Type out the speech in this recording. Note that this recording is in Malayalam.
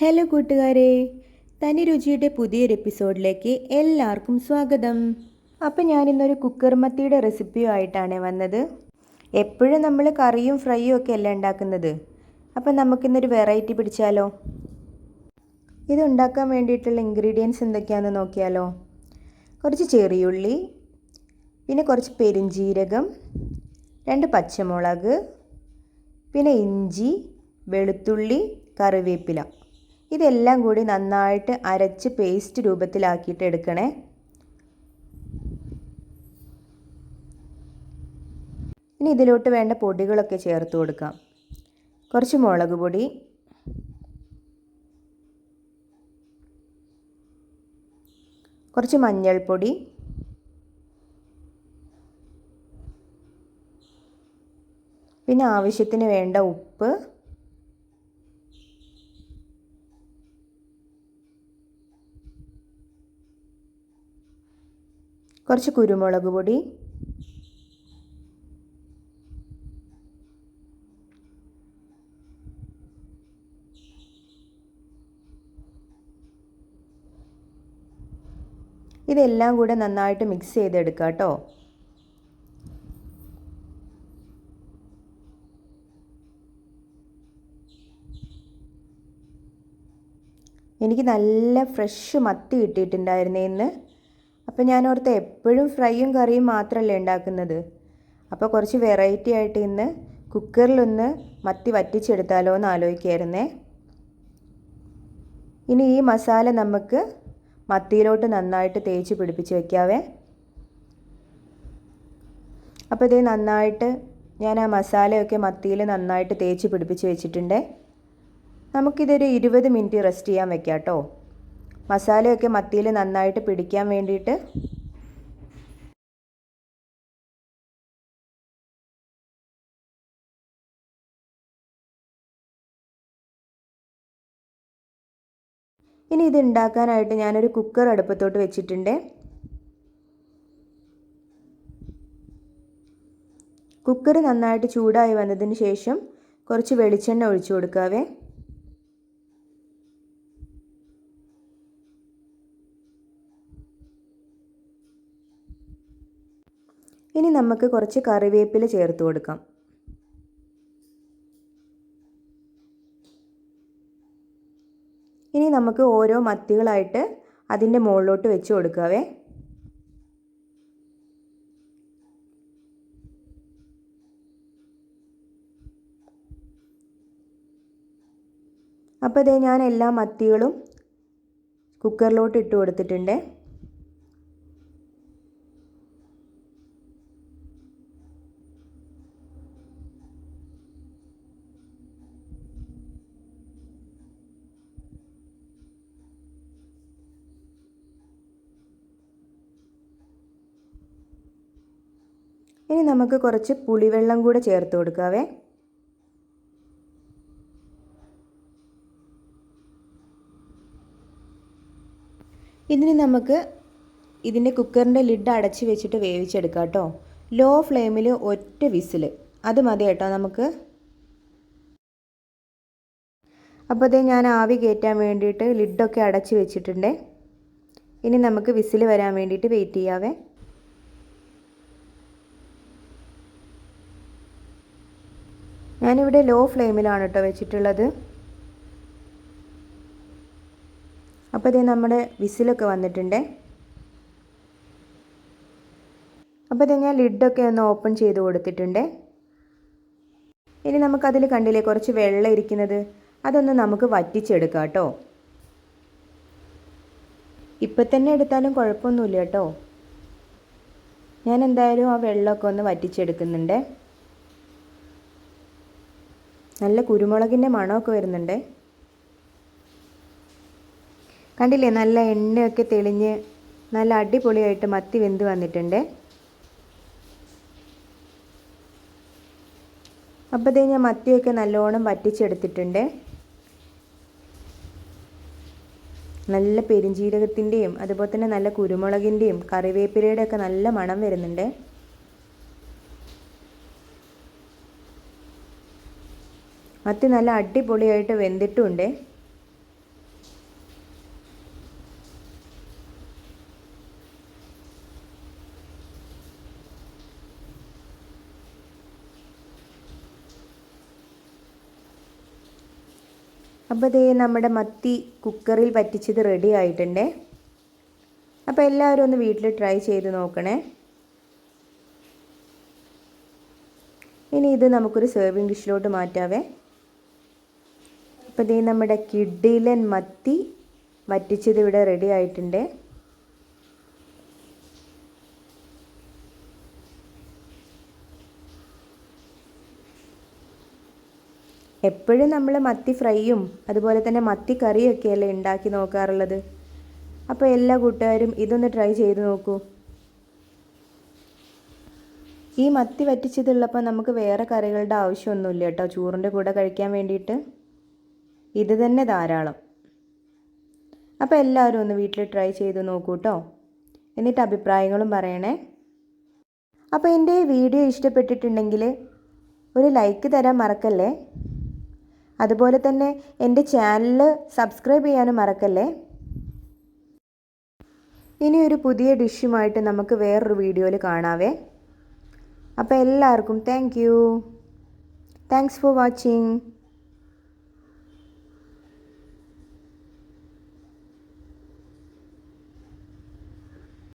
ഹലോ കൂട്ടുകാരെ. തനി രുചിയുടെ പുതിയൊരു എപ്പിസോഡിലേക്ക് എല്ലാവർക്കും സ്വാഗതം. അപ്പം ഞാനിന്നൊരു കുക്കർ മത്തിയുടെ റെസിപ്പിയുമായിട്ടാണ് വന്നത്. എപ്പോഴും നമ്മൾ കറിയും ഫ്രൈയും ഒക്കെ അല്ല ഉണ്ടാക്കുന്നത്? അപ്പം നമുക്കിന്നൊരു വെറൈറ്റി പിടിച്ചാലോ? ഇത് ഉണ്ടാക്കാൻ വേണ്ടിയിട്ടുള്ള ഇൻഗ്രീഡിയൻസ് എന്തൊക്കെയാണെന്ന് നോക്കിയാലോ? കുറച്ച് ചെറിയുള്ളി പിന്നെ കുറച്ച് പെരിഞ്ജീരകം രണ്ട് പച്ചമുളക് പിന്നെ ഇഞ്ചി വെളുത്തുള്ളി കറിവേപ്പില. ഇതെല്ലാം കൂടി നന്നായിട്ട് അരച്ച് പേസ്റ്റ് രൂപത്തിലാക്കിയിട്ട് എടുക്കണേ. ഇനി ഇതിലോട്ട് വേണ്ട പൊടികളൊക്കെ ചേർത്ത് കൊടുക്കാം. കുറച്ച് മുളക് പൊടി. കുറച്ച് മഞ്ഞൾപ്പൊടി. പിന്നെ ആവശ്യത്തിന് വേണ്ട ഉപ്പ്. കുറച്ച് കുരുമുളക് പൊടി. ഇതെല്ലാം കൂടെ നന്നായിട്ട് മിക്സ് ചെയ്തെടുക്കുക കേട്ടോ എനിക്ക് നല്ല ഫ്രഷ് മത്തി കിട്ടിയിട്ടുണ്ടായിരുന്നേ ഇന്ന്. അപ്പോൾ ഞാൻ ഓർത്ത് എപ്പോഴും ഫ്രൈയും കറിയും മാത്രമല്ലേ ഉണ്ടാക്കുന്നത്. അപ്പോൾ കുറച്ച് വെറൈറ്റി ആയിട്ട് ഇന്ന് കുക്കറിലൊന്ന് മത്തി വറ്റിച്ചെടുത്താലോ എന്ന് ആലോചിക്കായിരുന്നേ. ഇനി ഈ മസാല നമുക്ക് മത്തിയിലോട്ട് നന്നായിട്ട് തേച്ച് പിടിപ്പിച്ച് വയ്ക്കാവേ അപ്പോൾ ഇത് നന്നായിട്ട് ഞാൻ ആ മസാലയൊക്കെ മത്തിയിൽ നന്നായിട്ട് തേച്ച് പിടിപ്പിച്ച് വെച്ചിട്ടുണ്ട്. നമുക്കിതൊരു ഇരുപത് മിനിറ്റ് റെസ്റ്റ് ചെയ്യാൻ വെക്കാം കേട്ടോ മസാലയൊക്കെ മത്തിയിൽ നന്നായിട്ട് പിടിക്കാൻ വേണ്ടിയിട്ട് ഇനി ഇത് ഉണ്ടാക്കാനായിട്ട് ഞാനൊരു കുക്കർ അടുപ്പത്തോട്ട് വെച്ചിട്ടുണ്ട്. കുക്കർ നന്നായിട്ട് ചൂടായി വന്നതിന് ശേഷം കുറച്ച് വെളിച്ചെണ്ണ ഒഴിച്ചു കൊടുക്കാവേ. ഇനി നമുക്ക് കുറച്ച് കറിവേപ്പില ചേർത്ത് കൊടുക്കാം. ഇനി നമുക്ക് ഓരോ മത്തികളായിട്ട് അതിന്റെ മുകളിലോട്ട് വെച്ച് കൊടുക്കാവേ. അപ്പോൾ ഇതേ ഞാൻ എല്ലാ മത്തികളും കുക്കറിലോട്ട് ഇട്ട് കൊടുത്തിട്ടുണ്ട്. ഇനി നമുക്ക് കുറച്ച് പുളിവെള്ളം കൂടെ ചേർത്ത് കൊടുക്കാവേ. ഇതിന് നമുക്ക് ഇതിന്റെ കുക്കറിന്റെ ലിഡ് അടച്ച് വെച്ചിട്ട് വേവിച്ചെടുക്കാം കേട്ടോ. ലോ ഫ്ലെയിമിൽ ഒറ്റ വിസിൽ അത് മതി കേട്ടോ നമുക്ക്. അപ്പോൾ അതേ ഞാൻ ആവി കയറ്റാൻ വേണ്ടിയിട്ട് ലിഡൊക്കെ അടച്ച് വെച്ചിട്ടുണ്ട്. ഇനി നമുക്ക് വിസിൽ വരാൻ വേണ്ടിയിട്ട് വെയിറ്റ് ചെയ്യാവേ. ഞാനിവിടെ ലോ ഫ്ലെയിമിലാണ് കേട്ടോ വെച്ചിട്ടുള്ളത്. അപ്പോൾ ഇതേ നമ്മുടെ വിസിലൊക്കെ വന്നിട്ടുണ്ട്. അപ്പോൾ ഇതേ ഞാൻ ലിഡൊക്കെ ഒന്ന് ഓപ്പൺ ചെയ്ത് കൊടുത്തിട്ടുണ്ട്. ഇനി നമുക്കതിൽ കണ്ടില്ലേ കുറച്ച് വെള്ളം ഇരിക്കുന്നത്? അതൊന്ന് നമുക്ക് വറ്റിച്ചെടുക്കാം കേട്ടോ ഇപ്പം തന്നെ എടുത്താലും കുഴപ്പമൊന്നുമില്ല കേട്ടോ ഞാൻ എന്തായാലും ആ വെള്ളമൊക്കെ ഒന്ന് വറ്റിച്ചെടുക്കുന്നുണ്ട്. നല്ല കുരുമുളകിന്റെ മണമൊക്കെ വരുന്നുണ്ട്. കണ്ടില്ലേ? നല്ല എണ്ണയൊക്കെ തെളിഞ്ഞ് നല്ല അടിപൊളിയായിട്ട് മത്തി വെന്ത് വന്നിട്ടുണ്ട്. അപ്പോൾ ഇതേ ഞാൻ മത്തിയൊക്കെ നല്ലോണം വറ്റിച്ചെടുത്തിട്ടുണ്ട്. നല്ല പെരിഞ്ജീരകത്തിന്റെയും അതുപോലെ തന്നെ നല്ല കുരുമുളകിന്റെയും കറിവേപ്പിലയുടെ ഒക്കെ നല്ല മണം വരുന്നുണ്ട്. മത്തി നല്ല അടിപൊളിയായിട്ട് വെന്തിട്ടുണ്ട്. അപ്പോൾ ദേ നമ്മുടെ മത്തി കുക്കറിൽ പറ്റിച്ചത് റെഡി ആയിട്ടുണ്ട്. അപ്പോൾ എല്ലാവരും ഒന്ന് വീട്ടിൽ ട്രൈ ചെയ്ത് നോക്കണേ. ഇനി ഇത് നമുക്കൊരു സെർവിങ് ഡിഷിലോട്ട് മാറ്റാവേ. അപ്പോൾ ദേ നമ്മുടെ കിഡിലൻ മത്തി വറ്റിച്ചത് ഇവിടെ റെഡി ആയിട്ടുണ്ട്. എപ്പോഴും നമ്മൾ മത്തി ഫ്രൈയും അതുപോലെ തന്നെ മത്തി കറിയൊക്കെയല്ലേ ഉണ്ടാക്കി നോക്കാറുള്ളത്. അപ്പോൾ എല്ലാ കൂട്ടുകാരും ഇതൊന്ന് ട്രൈ ചെയ്ത് നോക്കൂ. ഈ മത്തി വറ്റിച്ചതുള്ളപ്പോൾ നമുക്ക് വേറെ കറികളുടെ ആവശ്യമൊന്നുമില്ല കേട്ടോ. ചോറിന്റെ കൂടെ കഴിക്കാൻ വേണ്ടിയിട്ട്. ഇത് തന്നെ ധാരാളം. അപ്പോൾ എല്ലാവരും ഒന്ന് വീട്ടിൽ ട്രൈ ചെയ്ത് നോക്കൂ കേട്ടോ എന്നിട്ട് അഭിപ്രായങ്ങളും പറയണേ. അപ്പോൾ എന്റെ വീഡിയോ ഇഷ്ടപ്പെട്ടിട്ടുണ്ടെങ്കിൽ ഒരു ലൈക്ക് തരാൻ മറക്കല്ലേ? അതുപോലെ തന്നെ എന്റെ ചാനൽ സബ്സ്ക്രൈബ് ചെയ്യാനും മറക്കല്ലേ? ഇനി ഒരു പുതിയ ഡിഷുമായിട്ട് നമുക്ക് വേറൊരു വീഡിയോയിൽ കാണാവേ. അപ്പോൾ എല്ലാവർക്കും thank you thanks for watching